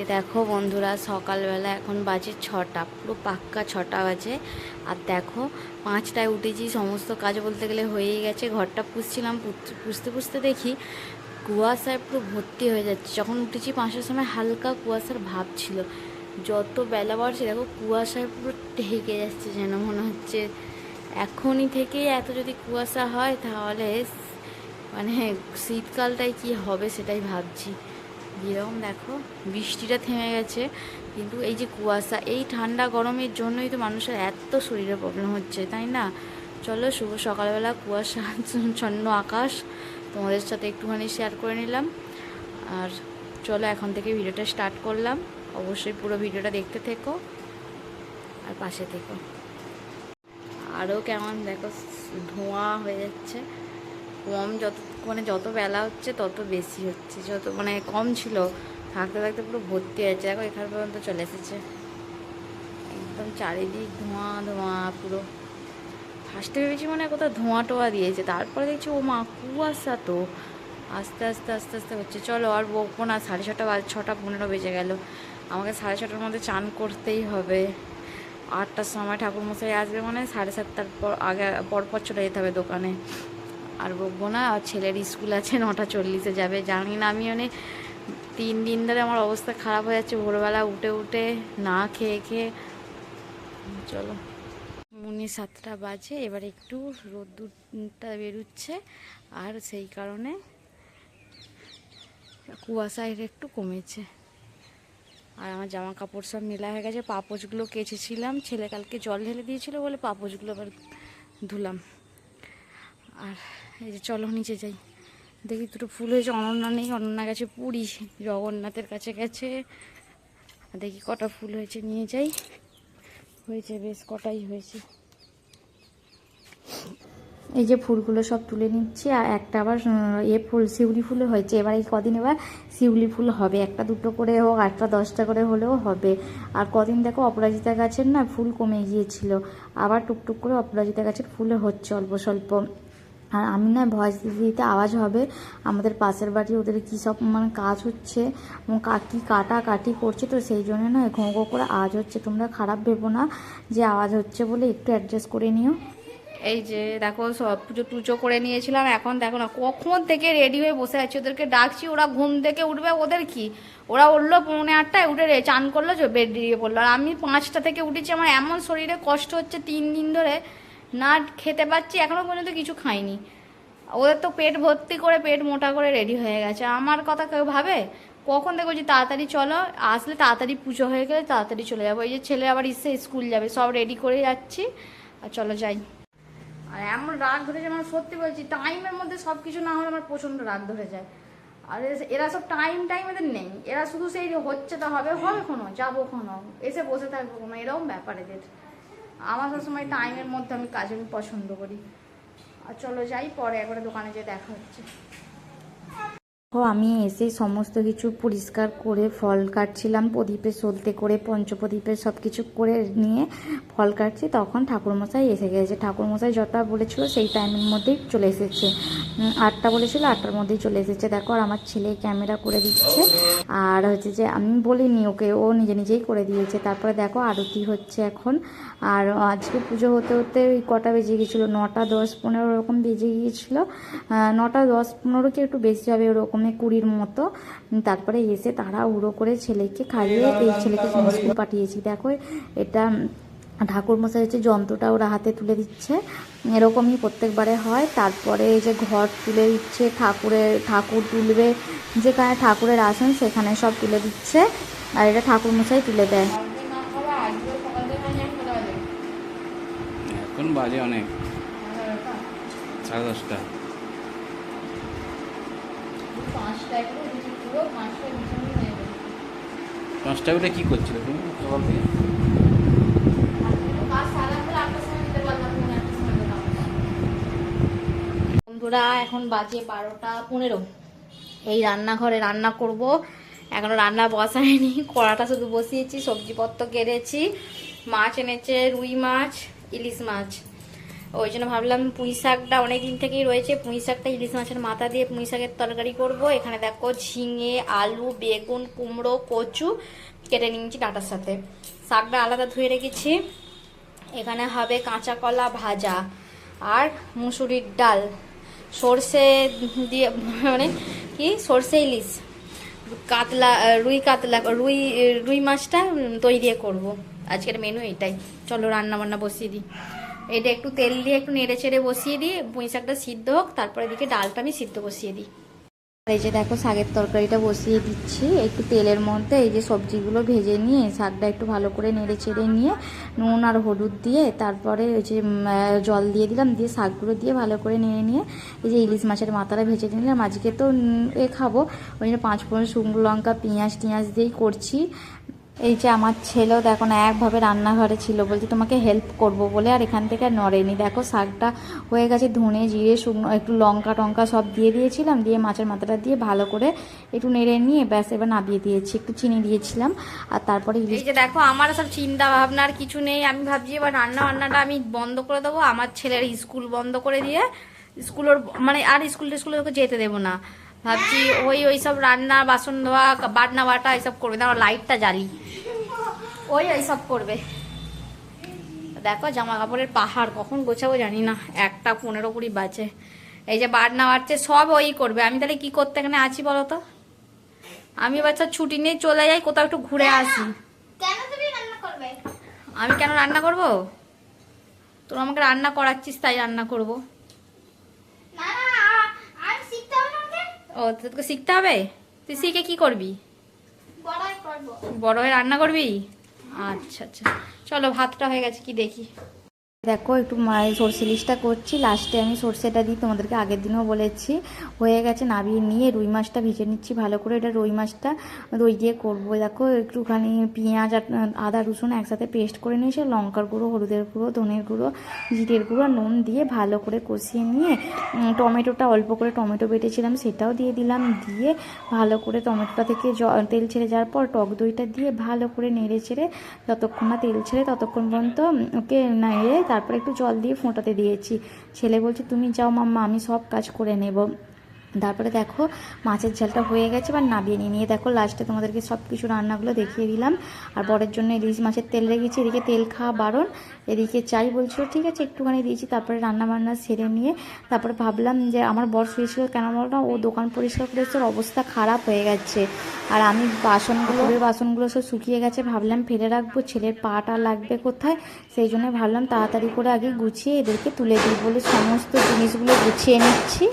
যে দেখো বন্ধুরা, সকালবেলা এখন বাজে ছটা, পুরো পাক্কা ছটা বাজে। আর দেখো, পাঁচটায় উঠেছি, সমস্ত কাজ বলতে গেলে হয়েই গেছে। ঘরটা পুষছিলাম পুষতে পুষতে দেখি কুয়াশায় পুরো ভর্তি হয়ে যাচ্ছে। যখন উঠেছি পাঁচটার সময় হালকা কুয়াশার ভাব ছিল। যত বেলা বাড়ছে, দেখো কুয়াশায় পুরো ঢেকে যাচ্ছে যেন মনে হচ্ছে। এখনই থেকেই এত যদি কুয়াশা হয়, তাহলে মানে শীতকালটায় কি হবে সেটাই ভাবছি। যেরকম দেখো। বৃষ্টিটা থেমে গেছে। কিন্তু এই যে কুয়াশা, এই ঠান্ডা গরমের জন্যই তো মানুষের এত শরীরে প্রবলেম হচ্ছে, তাই না? চলো, শুভ সকালবেলা, কুয়াশা ছন্ন আকাশ। তোমাদের সাথে একটুখানি শেয়ার করে নিলাম। আর চলো, এখন থেকে ভিডিওটা স্টার্ট করলাম। অবশ্যই পুরো ভিডিওটা দেখতে থেকো আর পাশে থেকো। আরও কেমন, দেখো, ধোঁয়া হয়ে যাচ্ছে। কম যত মানে যত বেলা হচ্ছে তত বেশি হচ্ছে। যত মানে কম ছিল, থাকতে থাকতে পুরো ভর্তি হয়েছে। দেখো এখানে পর্যন্ত চলে এসেছে। একদম চারিদিক ধোঁয়া ধোঁয়া পুরো। ফার্স্টে ভেবেছি মানে কোথাও ধোঁয়া টোয়া দিয়েছে। তারপরে দেখছি, ও মা, কুয়াশা তো। আস্তে আস্তে আস্তে আস্তে হচ্ছে। চলো, আর বকবো না। সাড়ে ছটা বাজ, ছটা পনেরো বেজে গেল। আমাকে সাড়ে ছটার মধ্যে চান করতেই হবে। আটটার সময় ঠাকুরমশাই আসবে মানে সাড়ে সাতটার পর, আগে পর পর চলে যেতে হবে দোকানে। আর বকবো না, আর ছেলের স্কুল আছে, নটা চল্লিশে যাবে, জানি না, আমি মানে তিন দিন ধরে আমার অবস্থা খারাপ হয়ে যাচ্ছে, ভোরবেলা উঠে উঠে না খেয়ে খেয়ে। চলো। মুনি সাতটা বাজে, এবার একটু রোদ্দুরটা বেরোচ্ছে, আর সেই কারণে কুয়াশা এর একটু কমেছে। আর আমার জামা কাপড় সব মেলা হয়ে গেছে, পাপোশগুলো কেচেছিলাম, ছেলে কালকে জল ঢেলে দিয়েছিল বলে পাপোশগুলো আবার ধুলাম। আর এই যে চলো নিচে যাই। দেখি দুটো ফুল হয়েছে, অনন্যা নেই, অনন্যা গেছে পুরী, জগন্নাথের কাছে গেছে। দেখি কটা ফুল হয়েছে, নিয়ে যাই। হয়েছে বেশ, কটাই হয়েছে। এই যে ফুলগুলো সব তুলে নিচ্ছি, আর একটা আবার এ ফুল, শিউলি ফুলও হয়েছে। এবার এই কদিন এবার শিউলি ফুল হবে, একটা দুটো করে হোক আটটা দশটা করে হলেও হবে। আর কদিন দেখো অপরাজিতা গাছের না ফুল কমে গিয়েছিল। আবার টুকটুক করে অপরাজিতা গাছের ফুলে হচ্ছে অল্প স্বল্প। আর আমি না ভয়েস দিতে আওয়াজ হবে। আমাদের পাশের বাড়ি ওদের কী সব মানে কাজ হচ্ছে কাকি কাটা কাটি করছে, তো সেই জন্য না ঘো ঘো করে আওয়াজ হচ্ছে। তোমরা খারাপ ভেবো না, যে আওয়াজ হচ্ছে বলে একটু অ্যাডজাস্ট করে নিও। এই যে দেখো, সব পুজো টুজো করে নিয়েছিলাম, এখন দেখো না কখন থেকে রেডি হয়ে বসে আছি। ওদেরকে ডাকছি, ওরা ঘুম থেকে উঠবে, ওদের কি? ওরা উঠল পৌনে আটটায়, উঠে রে, চান করল, যে বেড দিয়ে পড়ল। আর আমি পাঁচটা থেকে উঠেছি, আমার এমন শরীরে কষ্ট হচ্ছে তিন দিন ধরে। না খেতে পাচ্ছি, এখনও পর্যন্ত কিছু খাইনি। ওদের তো পেট ভর্তি করে, পেট মোটা করে রেডি হয়ে গেছে। আমার কথা কেউ ভাবে? কখন দেখো যে তাড়াতাড়ি চলো, আসলে তাড়াতাড়ি পুজো হয়ে গেলে তাড়াতাড়ি চলে যাব। এই যে ছেলে আবার ইসে স্কুল যাবে, সব রেডি করে যাচ্ছি। আর চলো যাই। আর এমন রাগ ধরে যায় আমার, সত্যি বলছি টাইমের মধ্যে সব কিছু না হলে আমার প্রচণ্ড রাগ ধরে যায়। আর এরা সব টাইম টাইম এদের নেই। এরা শুধু সেই হচ্ছে তো হবে হবে কোনো যাব কোনো এসে বসে থাকব কোনো এরকম ব্যাপার এদের। আমার সবসময় টাইমের মধ্যে আমি কাজ আমি পছন্দ করি। আর চলো যাই, পরে একবারে দোকানে যেয়ে দেখা হচ্ছে। ও আমি এসে সমস্ত কিছু পরিষ্কার করে ফল কাটছিলাম, প্রদীপে সলতে করে, পঞ্চপ্রদীপে সব কিছু করে নিয়ে ফল কাটছি। তখন ঠাকুরমশাই এসে গেছে। ঠাকুরমশাই যটা বলেছিল সেই টাইমের মধ্যেই চলে এসেছে। আটটা বলেছিল, আটটার মধ্যেই চলে এসেছে। দেখো, আর আমার ছেলে ক্যামেরা করে দিচ্ছে। আর হচ্ছে যে, আমি বলিনি ওকে, ও নিজে নিজেই করে দিয়েছে। তারপরে দেখো, আরতি হচ্ছে এখন। আর আজকে পুজো হতে হতে ওই কটা বেজে গিয়েছিল নটা দশ পনেরো ওরকম বেজে গিয়েছিল। নটা দশ পনেরো কি একটু বেশি হবে ওরকমই কুড়ির মতো তারপরে এসে তারা উড়ো করে ছেলেকে খাইয়ে এই ছেলেকে স্কুল পাঠিয়েছি। দেখো এটা উম, ঠাকুরমশাই হচ্ছে যন্ত্রটা ওরা হাতে তুলে দিচ্ছে। এরকমই প্রত্যেকবারে হয়। তারপরে এই যে ঘর তুলে দিচ্ছে ঠাকুরের ঠাকুর তুলবে যেখানে ঠাকুরের আসন সেখানে সব তুলে দিচ্ছে। আর এটা ঠাকুরমশাই তুলে দেয়। এখন বাজে অনেক সাড়ে দশটা। পাঁচটা উঠে কী করছিল তুমি? সকাল থেকে বন্ধুরা এখন বাজে বারোটা পনেরো। এই রান্নাঘরে রান্না করব। এখনও রান্না বসায়নি কড়াটা শুধু বসিয়েছি সবজিপত্র কেড়েছি মাছ এনেছে রুই মাছ ইলিশ মাছ। ওই জন্য ভাবলাম পুঁই শাকটা অনেক দিন থেকেই রয়েছে। পুঁই শাকটা ইলিশ মাছের মাথা দিয়ে পুঁই শাকের তরকারি করব। এখানে দেখো ঝিঙে, আলু, বেগুন, কুমড়ো, কচু কেটে নিয়েছি ডাটার সাথে। শাকটা আলাদা ধুয়ে রেখেছি। এখানে হবে কাঁচা কলা ভাজা আর মুসুরির ডাল। সর্ষে দিয়ে মানে কি? সর্ষে ইলিশ। কাতলা, রুই কাতলা, রুই রুই মাছটা দিয়ে করব। আজকের মেনু এটাই। চলো রান্না বান্না বসিয়ে দিই। এটা একটু তেল দিয়ে একটু নেড়ে চেড়ে বসিয়ে দিই পুঁই শাকটা সিদ্ধ হোক, তারপরে এদিকে ডালটা আমি সিদ্ধ বসিয়ে দিই। আর এই যে দেখো শাকের তরকারিটা বসিয়ে দিচ্ছি, একটু তেলের মধ্যে এই যে সবজিগুলো ভেজে নিয়ে শাকটা একটু ভালো করে নেড়ে চেড়ে নিয়ে নুন আর হলুদ দিয়ে তারপরে ওই যে জল দিয়ে দিলাম, দিয়ে শাকগুলো দিয়ে ভালো করে নেড়ে নিয়ে এই যে ইলিশ মাছের মাথাটা ভেজে নিলাম। আজকে তো এ খাব। ওই জন্য পাঁচ ফোড়ন শুকনো লঙ্কা, পেঁয়াজ, টিয়াজ দিয়েই করছি। এই যে আমার ছেলেও দেখো না, একভাবে রান্নাঘরে ছিল, বলছি তোমাকে হেল্প করব বলে, আর এখান থেকে আর নড়েনি। দেখো শাকটা হয়ে গেছে, ধনে জিরে, শুকনো একটু লঙ্কা টঙ্কা সব দিয়ে দিয়েছিলাম, দিয়ে মাছের মাথাটা দিয়ে ভালো করে একটু নেড়ে নিয়ে ব্যাস এবার নাবিয়ে দিয়েছি, একটু চিনি দিয়েছিলাম, আর তারপরে এই যে দেখো, আমার সব চিন্তা ভাবনা, আর কিছু নেই। আমি ভাবছি এবার রান্না বান্নাটা আমি বন্ধ করে দেবো, আমার ছেলের স্কুল বন্ধ করে দিয়ে স্কুলের মানে আর স্কুল টিস্কুলে ওকে যেতে দেবো না। ভাবছি ওই ওই সব রান্না, বাসন ধোয়া, বাটনা বাটা, এসব করবে না লাইটটা জ্বালি। ওই ওই সব করবে দেখো জামা কাপড়ের পাহাড় কখন গোছাবো জানি না একটা পনেরো কুড়ি বাজে। এই যে বাটনা বাড়ছে সব ওই করবে। আমি তাহলে কি করতে এখানে আছি বলো তো? আমি বাচ্চা ছুটি নিয়ে চলে যাই কোথাও একটু ঘুরে আসি। কেন তুমি রান্না করবে? আমি কেন রান্না করব? তোর আমাকে রান্না করাচ্ছিস তাই রান্না করব। না না না ও তোকে শিখতে হবে? তুই শিখে কি করবি। বড় হয়ে রান্না করবি? আচ্ছা আচ্ছা। চলো ভাতটা হয়ে গেছে কি দেখি। দেখো, একটু মায়ের সর্ষে ইলিশটা করছি। লাস্টে আমি সর্ষেটা দিই তোমাদেরকে আগের দিনও বলেছি। হয়ে গেছে, নাবিয়ে নিয়ে রুই মাছটা ভেজে নিচ্ছি ভালো করে। এটা রুই মাছটা দই দিয়ে করব। দেখো, একটুখানি পেঁয়াজ আর আদা, রসুন একসাথে পেস্ট করে নিয়েছি লঙ্কার গুঁড়ো, হলুদের গুঁড়ো, ধনের গুঁড়ো, জিরের গুঁড়ো নুন দিয়ে ভালো করে কষিয়ে নিয়ে টমেটোটা অল্প করে টমেটো বেটেছিলাম, সেটাও দিয়ে দিলাম। দিয়ে ভালো করে টমেটোটা থেকে তেল ছেড়ে যাওয়ার পর টক দইটা দিয়ে ভালো করে নেড়ে ছেড়ে, যতক্ষণ না তেল ছেড়ে ততক্ষণ পর্যন্ত ওকে নেড়ে তারপরে একটু জল দিয়ে ফোঁটাতে দিয়েছি। ছেলে বলছে, তুমি যাও মাম্মা, আমি সব কাজ করে নেব। তারপরে দেখো মাছের ঝালটা হয়ে গেছে বা নাবিয়ে নিয়ে নিয়ে দেখো লাস্টে তোমাদেরকে সব কিছু রান্নাগুলো দেখিয়ে দিলাম। আর বরের জন্য ইলিশ মাছের তেল রেখেছি, এদিকে তেল খাওয়া বারণ, এদিকে চাই বলছিল, ঠিক আছে, একটুখানি দিয়েছি। তারপরে রান্না বান্না সেরে নিয়ে, তারপরে ভাবলাম যে আমার বর শুয়েছিল কেন বলো ও দোকান পরিষ্কার করে ওর অবস্থা খারাপ হয়ে গেছে। আর আমি বাসনগুলো বাসনগুলো সব শুকিয়ে গেছে, ভাবলাম ফেলে রাখব, ছেলের পাটা লাগবে কোথায়? সেই জন্য ভাবলাম তাড়াতাড়ি করে আগে গুছিয়ে এদেরকে তুলে দিই বলে সমস্ত জিনিসগুলো গুছিয়ে নিচ্ছি।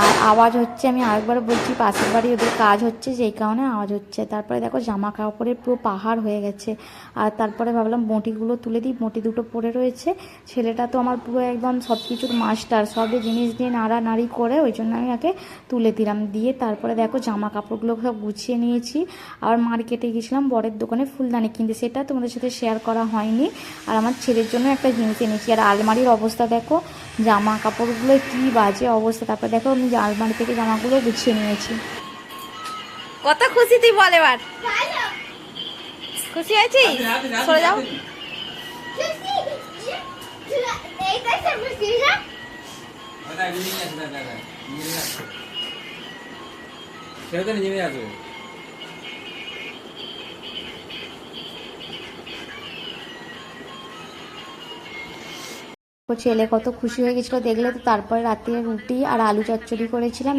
আর আওয়াজ হচ্ছে, আমি আরেকবার বলছি, পাশের বাড়ি ওদের কাজ হচ্ছে, যেই কারণে আওয়াজ হচ্ছে। তারপরে দেখো, জামা কাপড়ের পুরো পাহাড় হয়ে গেছে। আর তারপরে ভাবলাম, বটিগুলো তুলে দিই, বটি দুটো পড়ে রয়েছে। ছেলেটা তো আমার পুরো একদম সব কিছুর মাস্টার সবই জিনিস দিয়ে নাড়ানাড়ি করে, ওই জন্য আমি ওকে তুলে দিলাম। দিয়ে তারপরে দেখো, জামা কাপড়গুলো সব গুছিয়ে নিয়েছি। আর মার্কেটে গেছিলাম, বরের দোকানে ফুলদানি কিনতে। সেটা তোমাদের সাথে শেয়ার করা হয়নি। আর আমার ছেলের জন্য একটা জিনিস এনেছি। আর আলমারির অবস্থা দেখো, জামা কাপড়গুলো কি বাজে অবস্থা। তারপরে দেখো আমি জালবাড়ি আলমারি থেকে জামাগুলো গুছিয়ে নিয়েছি। কত খুশি তুই বল এবার। খুশি আছিস? সরে যাও। সেটা নিয়ে সর্বশ্রী ছেলে কত খুশি হয়ে গেছিল দেখলে তো তারপরে রাত্রে রুটি আর আলু চচ্চড়ি করেছিলাম।